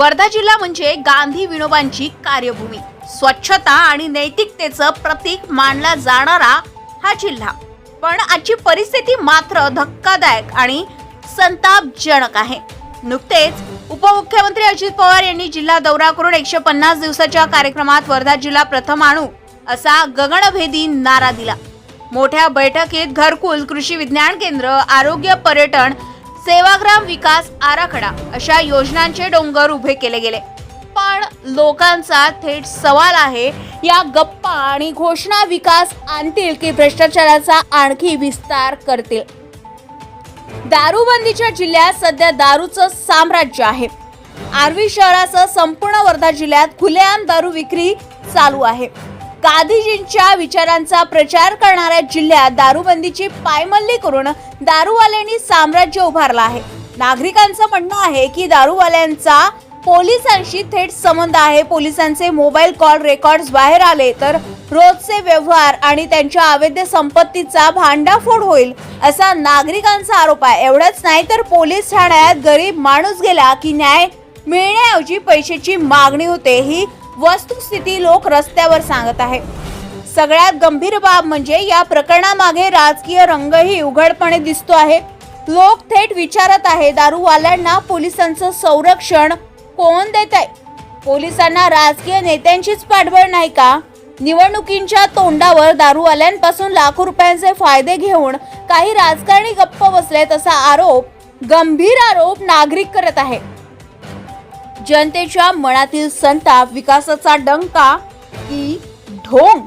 वर्धा जिल्हा म्हणजे गांधी विनोबांची कार्यभूमी. स्वच्छता आणि नैतिकतेचं प्रतीक मानला जाणारा हा जिल्हा. पण आजची परिस्थिती मात्र धक्कादायक आणि संतापजनक आहे. नुकतेच उपमुख्यमंत्री अजित पवार यांनी जिल्हा दौरा करून एकशे पन्नास दिवसाच्या कार्यक्रमात वर्धा जिल्हा प्रथम आणू असा गगनभेदी नारा दिला. मोठ्या बैठकीत घरकुल कृषी विज्ञान केंद्र आरोग्य पर्यटन सेवाग्राम विकास आराखडा अशा योजनांचे डोंगर उभे केले गेले. पण लोकांचा थेट सवाल आहे या गप्पा आणि घोषणा विकास आणतील की भ्रष्टाचाराचा आणखी विस्तार करतील? दारूबंदीच्या जिल्ह्यात सध्या दारूचं साम्राज्य आहे. आर्वी शहरासह संपूर्ण वर्धा जिल्ह्यात खुलेआम दारू विक्री चालू आहे. गांधीजींच्या विचारांचा प्रचार करणाऱ्या जिल्ह्यात दारूबंदीची पायमल्ली करून दारूवाल्यांनी साम्राज्य उभारलं आहे. नागरिकांचं म्हणणं आहे की दारूवाल्यांचा पोलिसांशी थेट संबंध आहे. पोलिसांचे मोबाईल कॉल रेकॉर्ड्स बाहेर आले तर रोजचे व्यवहार आणि त्यांच्या अवैध संपत्तीचा भांडाफोड होईल असा नागरिकांचा आरोप आहे. एवढंच नाही तर पोलीस ठाण्यात गरीब माणूस गेला की न्याय मिळण्याऐवजी पैशाची मागणी होते. ही वस्तुस्थिती लोक रस्त्यावर सांगत आहे. सगळ्यात गंभीर बाब म्हणजे या प्रकरणामागे राजकीय रंगही उघडपणे दिसतो आहे. लोक थेट विचारत आहे दारूवाल्यांना पोलिसांचं संरक्षण कोण देत आहे पोलिसांना राजकीय नेत्यांचीच पाठबळ नाही का? निवडणुकींच्या तोंडावर दारूवाल्यांपासून लाखो रुपयांचे फायदे घेऊन काही राजकारणी गप्प बसलेत असा आरोप गंभीर आरोप नागरिक करत आहे. जनतेच्या मनातील संताप विकासाचा डंका की ढोंग.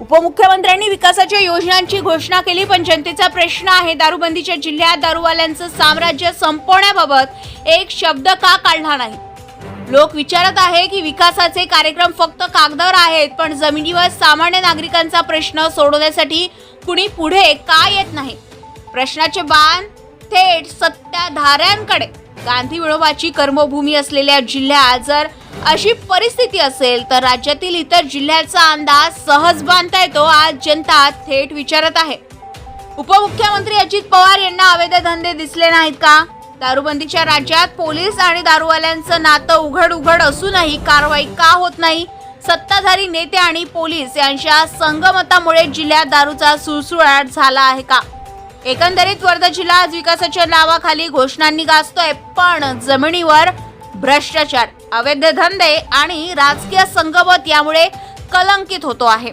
उपमुख्यमंत्र्यांनी विकासाच्या योजनांची घोषणा केली पण जनतेचा प्रश्न आहे दारूबंदीच्या जिल्ह्यात दारूवाल्यांचं साम्राज्य संपवण्याबाबत एक शब्द का काढला नाही? लोक विचारत आहे की विकासाचे कार्यक्रम फक्त कागदावर आहेत पण जमिनीवर सामान्य नागरिकांचा प्रश्न सोडवण्यासाठी कुणी पुढे का येत नाही? प्रश्नाचे बाण थेट सत्ताधाऱ्यांकडे. गांधी विळोबाची कर्मभूमी असलेल्या जिल्ह्यात जर अशी परिस्थिती असेल तर राज्यातील इतर जिल्ह्याचा अंदाज सहज बांधता येतो आज जनता थेट विचारत आहे. उपमुख्यमंत्री अजित पवार यांना अवैध धंदे दिसले नाहीत का? दारूबंदीच्या राज्यात पोलीस आणि दारूवाल्यांचं नातं उघड उघड असूनही कारवाई का होत नाही? सत्ताधारी नेते आणि पोलीस यांच्या संगमतामुळे जिल्ह्यात दारूचा सुळसुळाट झाला आहे का? एकंदरीत वर्धा जिल्हा आज विकासाच्या नावाखाली घोषणांनी गाजतोय पण जमिनीवर भ्रष्टाचार अवैध धंदे आणि राजकीय संगमत यामुळे कलंकित होतो आहे.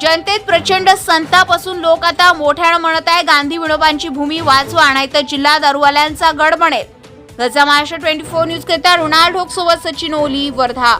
जनतेत प्रचंड संताप असून लोक आता मोठ्यानं म्हणत आहे गांधी विनोबांची भूमी वाचवा नाही तर जिल्हा दारुवाल्यांचा गड बनेल गजा महाराष्ट्र ट्वेंटी फोर न्यूज करता रुणाल ढोक सोबत सचिन ओली वर्धा.